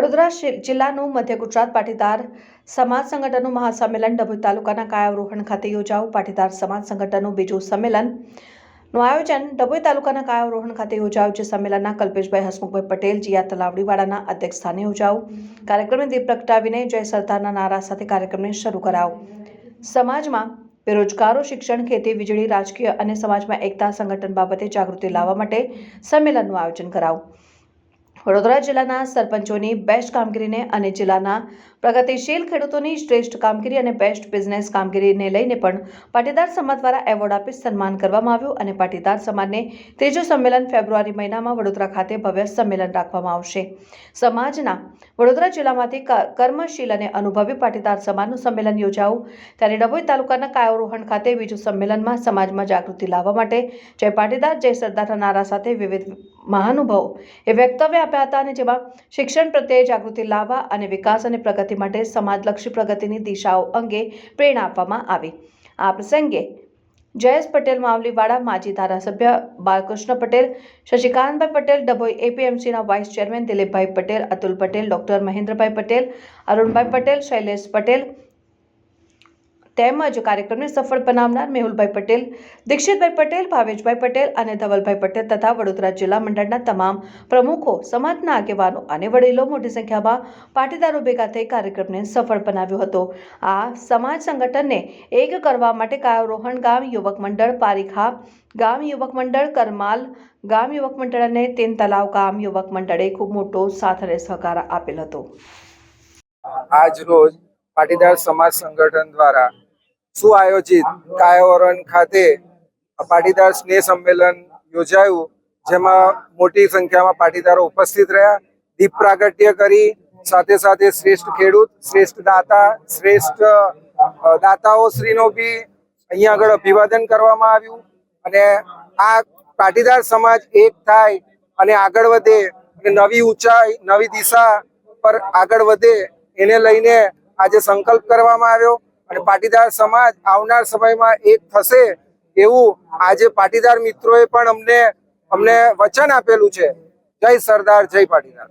વડોદરા જિલ્લાનું મધ્ય ગુજરાત પાટીદાર સમાજ સંગઠનનું મહાસંમેલન ડભોઈ તાલુકાના કાયાવરોહણ ખાતે યોજાવું. પાટીદાર સમાજ સંગઠનનું બીજું સંમેલનનું આયોજન ડભોઈ તાલુકાના કાયાવરોહણ ખાતે યોજાયું, જે સંમેલનના કલ્પેશભાઈ હસમુખભાઈ પટેલ, જીયા તલાવડીવાળાના અધ્યક્ષ સ્થાને યોજાવું. કાર્યક્રમને દીપ પ્રગટાવીને જય સરદારના નારા સાથે કાર્યક્રમને શરૂ કરાવો. સમાજમાં બેરોજગારો, શિક્ષણ, ખેતી, વીજળી, રાજકીય અને સમાજમાં એકતા સંગઠન બાબતે જાગૃતિ લાવવા માટે સંમેલનનું આયોજન કરાયું વડોદરા જિલ્લાના સરપંચોની બેસ્ટ કામગીરીને અને જિલ્લાના પ્રગતિશીલ ખેડૂતોની શ્રેષ્ઠ કામગીરી અને બેસ્ટ બિઝનેસ કામગીરીને લઈને પણ પાટીદાર સમાજ દ્વારા એવોર્ડ આપી સન્માન કરવામાં આવ્યું અને પાટીદાર સમાજને ત્રીજું સંમેલન ફેબ્રુઆરી મહિનામાં વડોદરા ખાતે ભવ્ય સંમેલન રાખવામાં આવશે. સમાજના વડોદરા જિલ્લામાંથી કર્મશીલ અને અનુભવી પાટીદાર સમાજનું સંમેલન યોજાવું. ત્યારે ડભોઈ તાલુકાના કાયોરોહણ ખાતે બીજું સંમેલનમાં સમાજમાં જાગૃતિ લાવવા માટે જય પાટીદાર, જય સરદારના નારા સાથે વિવિધ મહાનુભાવો એ વક્તવ્ય આપ્યા હતા અને જેમાં શિક્ષણ પ્રત્યે જાગૃતિ લાવવા અને વિકાસ અને પ્રગતિ માટે સમાજલક્ષી પ્રગતિની દિશાઓ અંગે પ્રેરણા આપવામાં આવી. આ પ્રસંગે જયેશ પટેલ, માવલીવાડા, માજી ધારાસભ્ય Balkrishna Patel, Shashikantbhai Patel, Dabhoi એપીએમસીના vice chairman Dilipbhai Patel, Atul Patel, doctor Mahendrabhai Patel, Arunbhai Patel, Shailesh Patel તેમજ કાર્યક્રમને સફળ બનાવનાર મેહુલભાઈ પટેલ, દીક્ષિતભાઈ પટેલ, ભાવેશભાઈ પટેલ અને ધવલભાઈ પટેલ તથા વડોદરા જિલ્લા મંડળના તમામ પ્રમુખો, સમાજના આગેવાનો અને વડીલો મોટી સંખ્યામાં પાટીદારો ભેગા થઈ કાર્યક્રમને સફળ બનાવ્યો હતો. આ સમાજ સંગઠનને એક કરવા માટે કાયોરોહણ ગામ યુવક મંડળ, પારીખા ગામ યુવક મંડળ, કરમાલ ગામ યુવક મંડળ અને તેન તલાવ ગામ યુવક મંડળે ખૂબ મોટો સાથ સહકાર આપેલ હતો. આજ રોજ પાટીદાર સમાજ સંગઠન દ્વારા સુઆયોજિત કાયાવરણ ખાતે પાટીદાર સ્નેહ સંમેલન યોજાયું, જેમાં મોટી સંખ્યામાં પાટીદારો ઉપસ્થિત રહ્યા. દીપ પ્રાગટ્ય કરી, સાથે સાથે શ્રેષ્ઠ ખેડૂત, શ્રેષ્ઠ દાતા, શ્રેષ્ઠ દાતાઓ શ્રીનો બી અહીંયા આગળ અભિવાદન કરવામાં આવ્યું. અને આ પાટીદાર સમાજ એક થાય અને આગળ વધે અને નવી ઊંચાઈ, નવી દિશા પર આગળ વધે, એને લઈને આજે સંકલ્પ કરવામાં આવ્યો અને પાટીદાર સમાજ આવનાર સમયમાં એક થશે એવું આજે પાટીદાર મિત્રોએ પણ અમને અમને વચન આપેલું છે. જય સરદાર, જય પાટીદાર.